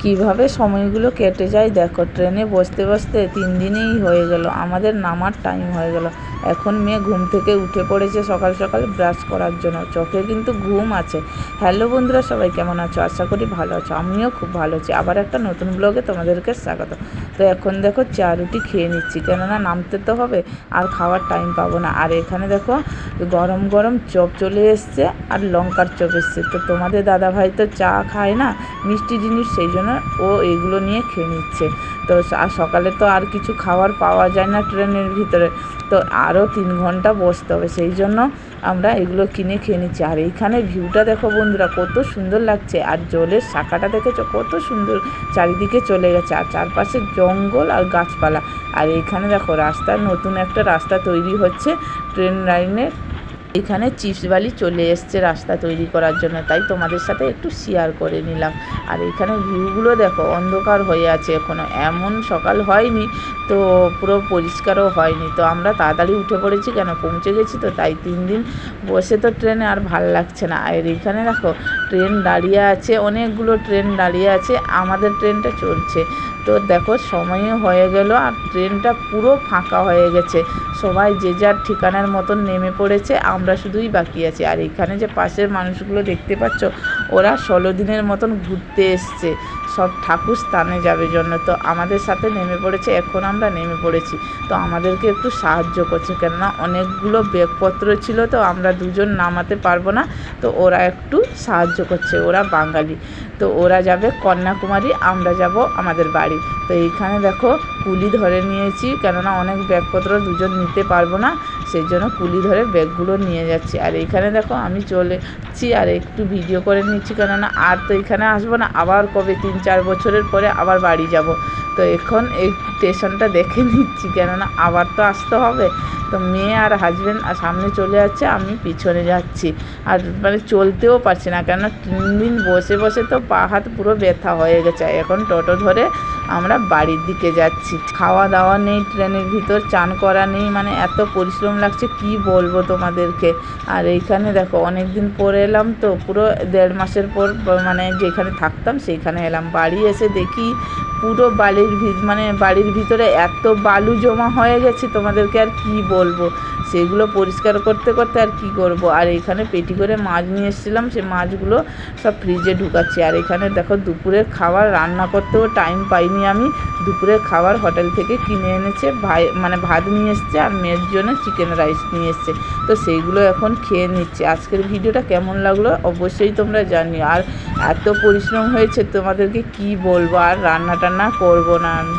কীভাবে সময়গুলো কেটে যায় দেখো, ট্রেনে বসতে বসতে তিন দিনেই হয়ে গেল, আমাদের নামার টাইম হয়ে গেল। এখন মেয়ে ঘুম থেকে উঠে পড়েছে সকাল সকাল ব্রাশ করার জন্য। চোখে কিন্তু ঘুম আছে। হ্যালো বন্ধুরা, সবাই কেমন আছো? আশা করি ভালো আছো। আমিও খুব ভালো আছি। আবার একটা নতুন ব্লগে তোমাদেরকে স্বাগত। তো এখন দেখো চা রুটি খেয়ে নিচ্ছি। কেননা নামতে তো হবে, আর খাওয়ার টাইম পাবো না। আর এখানে দেখো গরম গরম চপ চলে এসছে আর লঙ্কার চপ এসছে। তো তোমাদের দাদা ভাই তো চা খায় না, মিষ্টি জিনিস, সেই জন্য ও এগুলো নিয়ে খেয়ে নিচ্ছে। তো সকালে তো আর কিছু খাবার পাওয়া যায় না ট্রেনের ভিতরে। তো আরও তিন ঘণ্টা বসতে হবে, সেই জন্য আমরা এগুলো কিনে খেয়ে নিচ্ছি। আর এইখানে ভিউটা দেখো বন্ধুরা, কত সুন্দর লাগছে। আর জলের শাখাটা দেখেছ? কত সুন্দর চারিদিকে চলে গেছে। আর চারপাশে জঙ্গল আর গাছপালা। আর এইখানে দেখো রাস্তার নতুন একটা রাস্তা তৈরি হচ্ছে, ট্রেন লাইনের। এখানে চিপস বালি চলে এসছে রাস্তা তৈরি করার জন্য, তাই তোমাদের সাথে একটু শেয়ার করে নিলাম। আর এখানে ভিউগুলো দেখো, অন্ধকার হয়ে আছে এখনও এমন সকাল হয়নি, তো পুরো পরিষ্কারও হয়নি। তো আমরা তাড়াতাড়ি উঠে পড়েছি, কেন পৌঁছে গেছি তো, তাই তিন দিন বসে তো ট্রেনে আর ভালো লাগছে না। আর এখানে দেখো, ট্রেন দাঁড়িয়ে আছে, অনেকগুলো ট্রেন দাঁড়িয়ে আছে, আমাদের ট্রেনটা চলছে। তো দেখো, সময়ও হয়ে গেল আর ট্রেনটা পুরো ফাঁকা হয়ে গেছে। সবাই যে যার ঠিকানার মতন নেমে পড়েছে, আমরা শুধুই বাকি আছি। আর এখানে যে পাশের মানুষগুলো দেখতে পাচ্ছ, ওরা ষোলো দিনের মতন ঘুরতে এসছে। সব ঠাকুর স্থানে যাবে জন্য। তো আমাদের সাথে নেমে পড়েছে, এখন আমরা নেমে পড়েছি। তো আমাদেরকে একটু সাহায্য করছে, কেননা অনেকগুলো ব্যাগপত্র ছিল, তো আমরা দুজন নামাতে পারব না। তো ওরা একটু সাহায্য করছে, ওরা বাঙালি। তো ওরা যাবে কন্যাকুমারী, আমরা যাব আমাদের বাড়ি। তো এইখানে দেখো, কুলি ধরে নিয়েছি, কেননা অনেক ব্যাগপত্র দুজন নিতে পারব না। সেই জন্য কুলি ধরে ব্যাগগুলো নিয়ে যাচ্ছি। আর এইখানে দেখো আমি চলেছি আর একটু ভিডিও করে নিচ্ছি, কেননা আর তো এখানে আসব না, আবার কবে তিন, চার বছরের পরে আবার বাড়ি যাব। তো এখন এই স্টেশনটা দেখে নিচ্ছি, কেননা আবার তো আসতে হবে। তো মেয়ে আর হাজব্যান্ড সামনে চলে যাচ্ছে, আমি পিছনে যাচ্ছি। আর মানে চলতেও পারছি না কেন তিন দিন বসে বসে তো পা হাত পুরো ব্যথা হয়ে গেছে। এখন টোটো ধরে আমরা বাড়ির দিকে যাচ্ছি। খাওয়া দাওয়া নেই, ট্রেনের ভিতর, চান করা নেই মানে এত পরিশ্রম লাগছে, কি বলব তোমাদেরকে? আর এইখানে দেখো অনেক দিন পরে এলাম তো, পুরো দেড় মাসের পর মানে যেখানে থাকতাম সেইখানে এলাম। বাড়ি এসে দেখি পুরো বালির মানে বাড়ির ভিতরে এত বালু জমা হয়ে গেছে তোমাদেরকে আর কি বলব? সেগুলো পরিষ্কার করতে করতে আর কি করব? আর এখানে পেটি করে মাছ নিয়ে এসেছিলাম, সে মাছগুলো সব ফ্রিজে ঢুকাচ্ছি। আর এখানে দেখো দুপুরের খাবার রান্না করতেও টাইম পাইনি আমি। দুপুরের খাবার হোটেল থেকে কিনে এনেছে, ভাই মানে ভাত নিয়ে এসছে আর মেয়ের জন্য চিকেন রাইস নিয়ে এসছে। তো সেইগুলো এখন খেয়ে নিচ্ছে। আজকের ভিডিওটা কেমন লাগল অবশ্যই তোমরা জানিও। আর এত পরিশ্রম হয়েছে তোমাদেরকে কি বলব? আর রান্না টান্না করব না আমি।